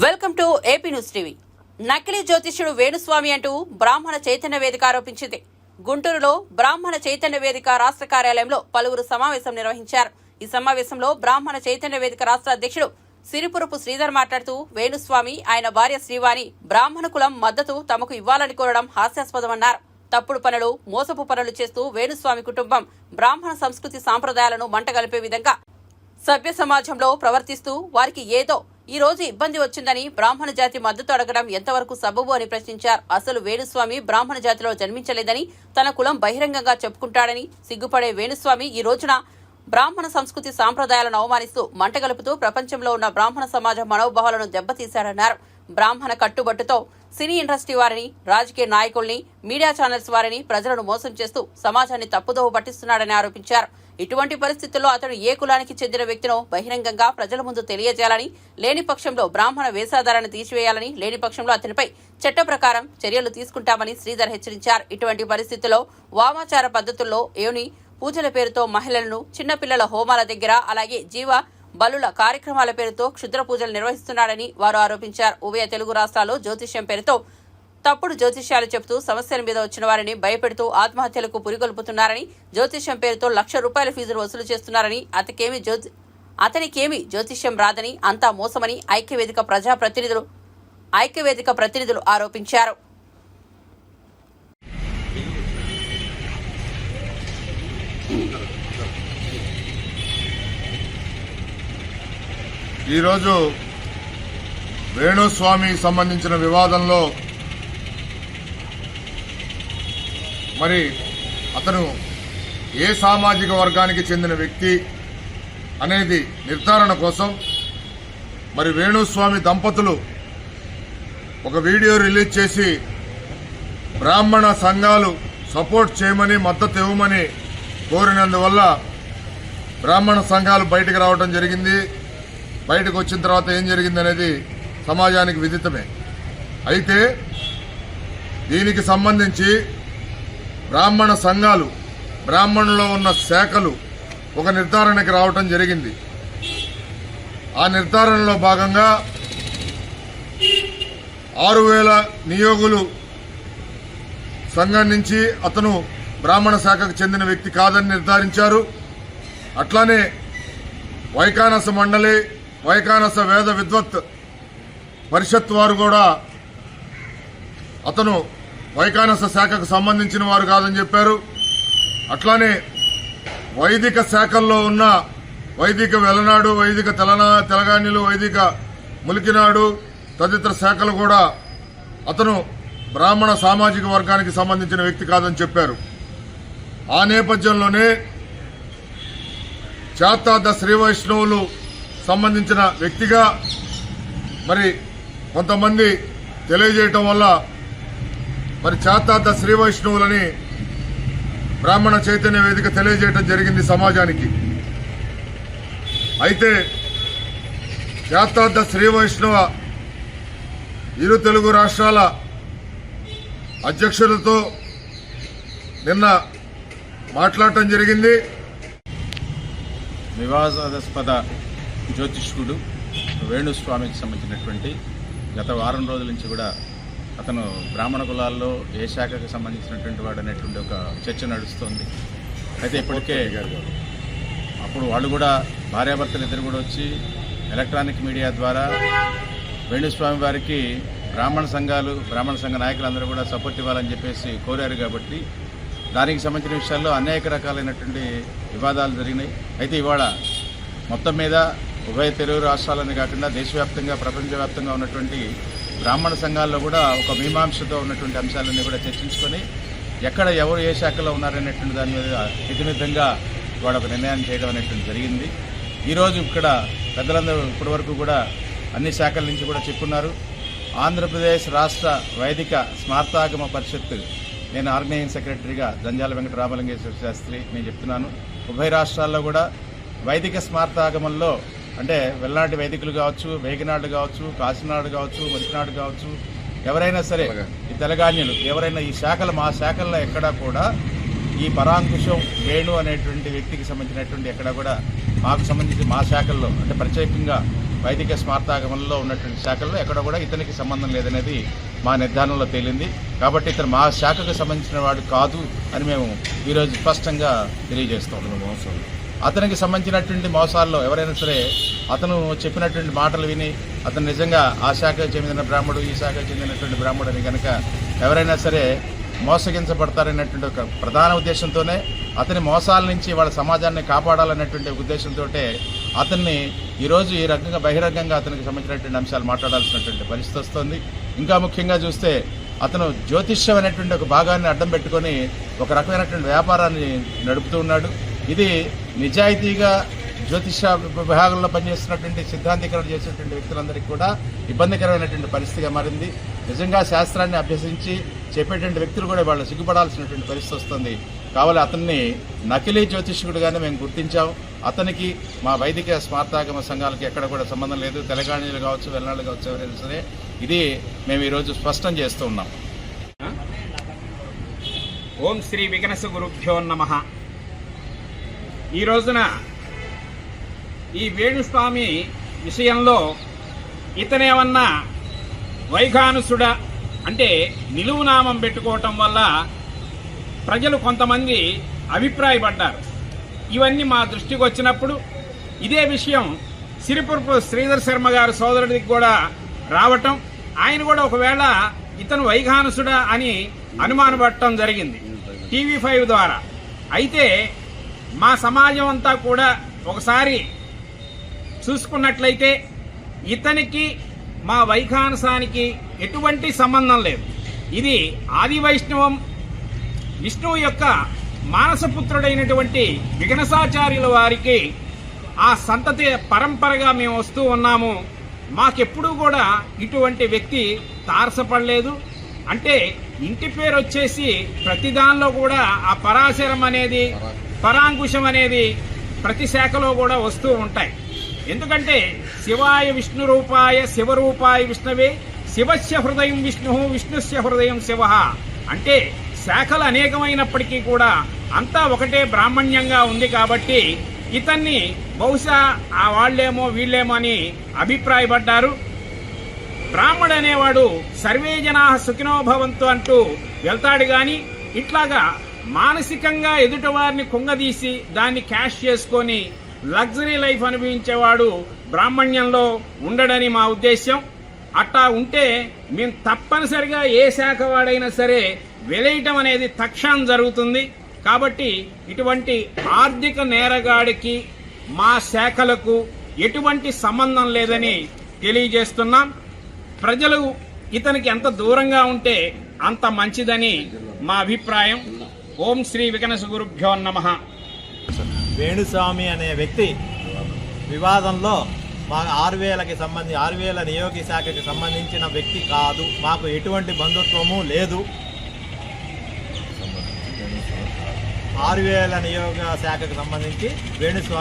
Welcome to AP news TV. నకిలీ జ్యోతిష్యుడు వేణుస్వామి అంటూ బ్రాహ్మణ చైతన్య వేదిక ఆరోపించింది. గుంటూరులో బ్రాహ్మణ చైతన్య వేదిక రాష్ట్ర కార్యాలయంలో పలువురు సమావేశం నిర్వహించారు. ఈ సమావేశంలో బ్రాహ్మణ చైతన్య వేదిక రాష్ట్ర అధ్యక్షుడు సిరిపురపు శ్రీధర్ మాట్లాడుతూ వేణుస్వామి ఆయన భార్య శ్రీవాణి బ్రాహ్మణ కులం మద్దతు తమకు ఇవ్వాలని కోరడం హాస్యాస్పదమన్నారు. తప్పుడు పనులు మోసపు పనులు చేస్తూ వేణుస్వామి కుటుంబం బ్రాహ్మణ సంస్కృతి సాంప్రదాయాలను మంటగలిపే విధంగా సభ్య సమాజంలో ప్రవర్తిస్తూ వారికి ఏదో ఈ రోజు ఇబ్బంది వచ్చిందని బ్రాహ్మణ జాతి మద్దతు అడగడం ఎంతవరకు సబబు అని ప్రశ్నించారు. అసలు వేణుస్వామి బ్రాహ్మణ జాతిలో జన్మించలేదని తన కులం బహిరంగంగా చెప్పుకుంటాడని సిగ్గుపడే వేణుస్వామి ఈ రోజున బ్రాహ్మణ సంస్కృతి సాంప్రదాయాలను అవమానిస్తూ మంటగలుపుతూ ప్రపంచంలో ఉన్న బ్రాహ్మణ సమాజ మనోభావాలను దెబ్బతీశారన్నారు బ్రాహ్మణ కట్టుబట్టుతో సినీ ఇండస్ట్రీ వారిని రాజకీయ నాయకుల్ని మీడియా ఛానల్స్ వారిని ప్రజలను మోసం చేస్తూ సమాజాన్ని తప్పుదోవ పట్టిస్తున్నాడని ఆరోపించారు. ఇటువంటి పరిస్థితుల్లో అతను ఏ కులానికి చెందిన వ్యక్తినో బహిరంగంగా ప్రజల ముందు తెలియజేయాలని లేని పక్షంలో బ్రాహ్మణ వేషాధారాన్ని తీసివేయాలని లేని పక్షంలో అతనిపై చట్ట ప్రకారం చర్యలు తీసుకుంటామని శ్రీధర్ హెచ్చరించారు. ఇటువంటి పరిస్థితుల్లో వామాచార పద్ధతుల్లో ఏని పూజల పేరుతో మహిళలను చిన్నపిల్లల హోమాల దగ్గర అలాగే జీవ బలుల కార్యక్రమాల పేరుతో క్షుద్ర పూజలు నిర్వహిస్తున్నాడని వారు ఆరోపించారు. ఉభయ తెలుగు రాష్ట్రాల్లో జ్యోతిష్యం పేరుతో తప్పుడు జ్యోతిష్యాలు చెబుతూ సమస్యల మీద వచ్చిన వారిని భయపెడుతూ ఆత్మహత్యలకు పురిగొల్పుతున్నారని జ్యోతిష్యం పేరుతో లక్ష రూపాయల ఫీజులు వసూలు చేస్తున్నారని అతకేమి జ్యోతి అతనికేమి జ్యోతిష్యం రాదని అంతా మోసమని ఐక్యవేదిక ప్రజా ప్రతినిధులు ఐక్యవేదిక ప్రతినిధులు ఆరోపించారు. ఈరోజు వేణుస్వామికి సంబంధించిన వివాదంలో మరి అతను ఏ సామాజిక వర్గానికి చెందిన వ్యక్తి అనేది నిర్ధారణ కోసం మరి వేణుస్వామి దంపతులు ఒక వీడియో రిలీజ్ చేసి బ్రాహ్మణ సంఘాలు సపోర్ట్ చేయమని మద్దతు ఇవ్వమని కోరినందువల్ల బ్రాహ్మణ సంఘాలు బయటకు రావడం జరిగింది. బయటకు వచ్చిన తర్వాత ఏం జరిగింది అనేది సమాజానికి విదితమే. అయితే దీనికి సంబంధించి బ్రాహ్మణ సంఘాలు బ్రాహ్మణులో ఉన్న శాఖలు ఒక నిర్ధారణకి రావటం జరిగింది. ఆ నిర్ధారణలో భాగంగా ఆరు వేల నియోగులు సంఘం నుంచి అతను బ్రాహ్మణ శాఖకు చెందిన వ్యక్తి కాదని నిర్ధారించారు. అట్లానే వైకానస మండలి వైకానస వేద విద్వత్ పరిషత్ వారు కూడా అతను వైకానస శాఖకు సంబంధించిన వారు కాదని చెప్పారు. అట్లానే వైదిక శాఖల్లో ఉన్న వైదిక వెలనాడు వైదిక తెలనా తెలంగాణలు వైదిక ములికినాడు తదితర శాఖలు కూడా అతను బ్రాహ్మణ సామాజిక వర్గానికి సంబంధించిన వ్యక్తి కాదని చెప్పారు. ఆ నేపథ్యంలోనే చాతాద శ్రీ వైష్ణవులు సంబంధించిన వ్యక్తిగా మరి కొంతమంది తెలియజేయటం వల్ల మరి చాతాత శ్రీ వైష్ణవులని బ్రాహ్మణ చైతన్య వేదిక తెలియజేయటం జరిగింది సమాజానికి. అయితే చాతాద శ్రీ వైష్ణవ ఇరు తెలుగు రాష్ట్రాల అధ్యక్షులతో నిన్న మాట్లాడటం జరిగింది. వివాదాస్పద జ్యోతిష్కుడు వేణుస్వామికి సంబంధించినటువంటి గత వారం రోజుల నుంచి కూడా అతను బ్రాహ్మణ కులాల్లో ఏ శాఖకు సంబంధించినటువంటి వాడు అనేటువంటి ఒక చర్చ నడుస్తోంది. అయితే ఇప్పటికే అప్పుడు వాళ్ళు కూడా భార్యాభర్తలు ఇద్దరు కూడా వచ్చి ఎలక్ట్రానిక్ మీడియా ద్వారా వేణుస్వామి వారికి బ్రాహ్మణ సంఘాలు బ్రాహ్మణ సంఘ నాయకులందరూ కూడా సపోర్ట్ ఇవ్వాలని చెప్పేసి కోరారు కాబట్టి దానికి సంబంధించిన విషయాల్లో అనేక రకాలైనటువంటి వివాదాలు జరిగినాయి. అయితే ఇవాళ మొత్తం మీద ఉభయ తెలుగు రాష్ట్రాలని కాకుండా దేశవ్యాప్తంగా ప్రపంచవ్యాప్తంగా ఉన్నటువంటి బ్రాహ్మణ సంఘాల్లో కూడా ఒక మీమాంసతో ఉన్నటువంటి అంశాలన్నీ కూడా చర్చించుకొని ఎక్కడ ఎవరు ఏ శాఖలో ఉన్నారనేటువంటి దాని మీద ఇతిమితంగా వాడు ఒక నిర్ణయాన్ని చేయడం అనేటువంటి జరిగింది. ఈరోజు ఇక్కడ పెద్దలందరూ ఇప్పటివరకు కూడా అన్ని శాఖల నుంచి కూడా చెప్పున్నారు. ఆంధ్రప్రదేశ్ రాష్ట్ర వైదిక స్మార్తాగమ పరిషత్ నేను ఆర్గనైజింగ్ సెక్రటరీగా జంజాల వెంకట రామలింగేశ్వర శాస్త్రి నేను చెప్తున్నాను. ఉభయ రాష్ట్రాల్లో కూడా వైదిక స్మార్తాగమంలో అంటే వెల్నాటి వైదికులు కావచ్చు వేగినాడు కావచ్చు కాశీనాడు కావచ్చు మంచినాడు కావచ్చు ఎవరైనా సరే ఈ తెలగాన్యులు ఎవరైనా ఈ శాఖలు మా శాఖల్లో ఎక్కడా కూడా ఈ పరాంకుశం వేణు అనేటువంటి వ్యక్తికి సంబంధించినటువంటి ఎక్కడ కూడా మాకు సంబంధించి మా శాఖల్లో అంటే ప్రత్యేకంగా వైదిక స్మార్తాగమంలో ఉన్నటువంటి శాఖల్లో ఎక్కడ కూడా ఇతనికి సంబంధం లేదనేది మా నిర్ధారణలో తేలింది. కాబట్టి ఇతను మా శాఖకు సంబంధించిన వాడు కాదు అని మేము ఈరోజు స్పష్టంగా తెలియజేస్తున్నాం అతనికి సంబంధించినటువంటి మోసాల్లో ఎవరైనా సరే అతను చెప్పినటువంటి మాటలు విని అతను నిజంగా ఆ శాఖకు చెందిన బ్రాహ్మడు ఈ శాఖకు చెందినటువంటి బ్రాహ్మడు అని కనుక ఎవరైనా సరే మోసగించబడతారనేటువంటి ఒక ప్రధాన ఉద్దేశంతోనే అతని మోసాల నుంచి వాళ్ళ సమాజాన్ని కాపాడాలనేటువంటి ఉద్దేశంతో అతన్ని ఈరోజు ఈ రకంగా బహిరంగంగా అతనికి సంబంధించినటువంటి అంశాలు మాట్లాడాల్సినటువంటి పరిస్థితి వస్తుంది. ఇంకా ముఖ్యంగా చూస్తే అతను జ్యోతిష్యం అనేటువంటి ఒక భాగాన్ని అడ్డం పెట్టుకొని ఒక రకమైనటువంటి వ్యాపారాన్ని నడుపుతూ ఉన్నాడు. ఇది నిజాయితీగా జ్యోతిష విభాగంలో పనిచేస్తున్నటువంటి సిద్ధాంతీకరణ చేసినటువంటి వ్యక్తులందరికీ కూడా ఇబ్బందికరమైనటువంటి పరిస్థితిగా మారింది. నిజంగా శాస్త్రాన్ని అభ్యసించి చెప్పేటువంటి వ్యక్తులు కూడా వాళ్ళు సిగ్గుపడాల్సినటువంటి పరిస్థితి వస్తుంది. కావాలి అతన్ని నకిలీ జ్యోతిష్కుడిగానే మేము గుర్తించాం. అతనికి మా వైదిక స్మార్తాగమ సంఘాలకి ఎక్కడ కూడా సంబంధం లేదు. తెలంగాణలు కావచ్చు వెల్నాళ్ళు కావచ్చు ఎవరైనా సరే ఇది మేము ఈరోజు స్పష్టం చేస్తూ ఉన్నాం. ఓం శ్రీ వికనస గురుభ్యో నమ. ఈ రోజున ఈ వేణుస్వామి విషయంలో ఇతనేమన్నా వైఖానుసుడ అంటే నిలువునామం పెట్టుకోవటం వల్ల ప్రజలు కొంతమంది అభిప్రాయపడ్డారు. ఇవన్నీ మా దృష్టికి వచ్చినప్పుడు ఇదే విషయం సిరిపురపు శ్రీధర్ శర్మ గారి సోదరుడికి కూడా రావటం ఆయన కూడా ఒకవేళ ఇతను వైఘానసుడా అని అనుమానపడటం జరిగింది. టీవీ ఫైవ్ ద్వారా. అయితే మా సమాజం అంతా కూడా ఒకసారి చూసుకున్నట్లయితే ఇతనికి మా వైఖానసానికి ఎటువంటి సంబంధం లేదు. ఇది ఆది వైష్ణవం విష్ణువు యొక్క మానసపుత్రుడైనటువంటి విఘ్నసాచార్యుల వారికి ఆ సంతతి పరంపరగా మేము వస్తూ ఉన్నాము. మాకెప్పుడూ కూడా ఇటువంటి వ్యక్తి తారసపడలేదు. అంటే ఇంటి పేరు వచ్చేసి ప్రతి దానిలో కూడా ఆ పరాశరం అనేది పరాంకుశం అనేది ప్రతి శాఖలో కూడా వస్తూ ఉంటాయి. ఎందుకంటే శివాయ విష్ణు రూపాయ శివరూపాయ విష్ణవే శివస్య హృదయం విష్ణు విష్ణుస్య హృదయం శివ. అంటే శాఖలు అనేకమైనప్పటికీ కూడా అంతా ఒకటే బ్రాహ్మణ్యంగా ఉంది కాబట్టి ఇతన్ని బహుశా ఆ వాళ్ళేమో వీళ్ళేమో అని అభిప్రాయపడ్డారు. బ్రాహ్మడు అనేవాడు సర్వే జనా సుఖినోభవంతో అంటూ వెళ్తాడు కానీ ఇట్లాగా మానసికంగా ఎదుటివారిని కుంగదీసి దాన్ని క్యాష్ చేసుకొని లగ్జరీ లైఫ్ అనుభవించేవాడు బ్రాహ్మణ్యంలో ఉండడని మా ఉద్దేశం అట్టా ఉంటే మేము తప్పనిసరిగా ఏ శాఖ వాడైనా సరే వెలేయటం అనేది తక్షణం జరుగుతుంది. కాబట్టి ఇటువంటి ఆర్థిక నేరగాడికి మా శాఖలకు ఎటువంటి సంబంధం లేదని తెలియజేస్తున్నాం. ప్రజలు ఇతనికి ఎంత దూరంగా ఉంటే అంత మంచిదని మా అభిప్రాయం. ఓం శ్రీ వికనస గురుభ్యో నమ. వేణుస్వామి అనే వ్యక్తి వివాదంలో మా ఆరు వేలకి సంబంధించి ఆరు వేల నియోగి శాఖకి సంబంధించిన వ్యక్తి కాదు. మాకు ఎటువంటి బంధుత్వము లేదు. ఆరు వేల నియోగ శాఖకు సంబంధించి వేణుస్వామి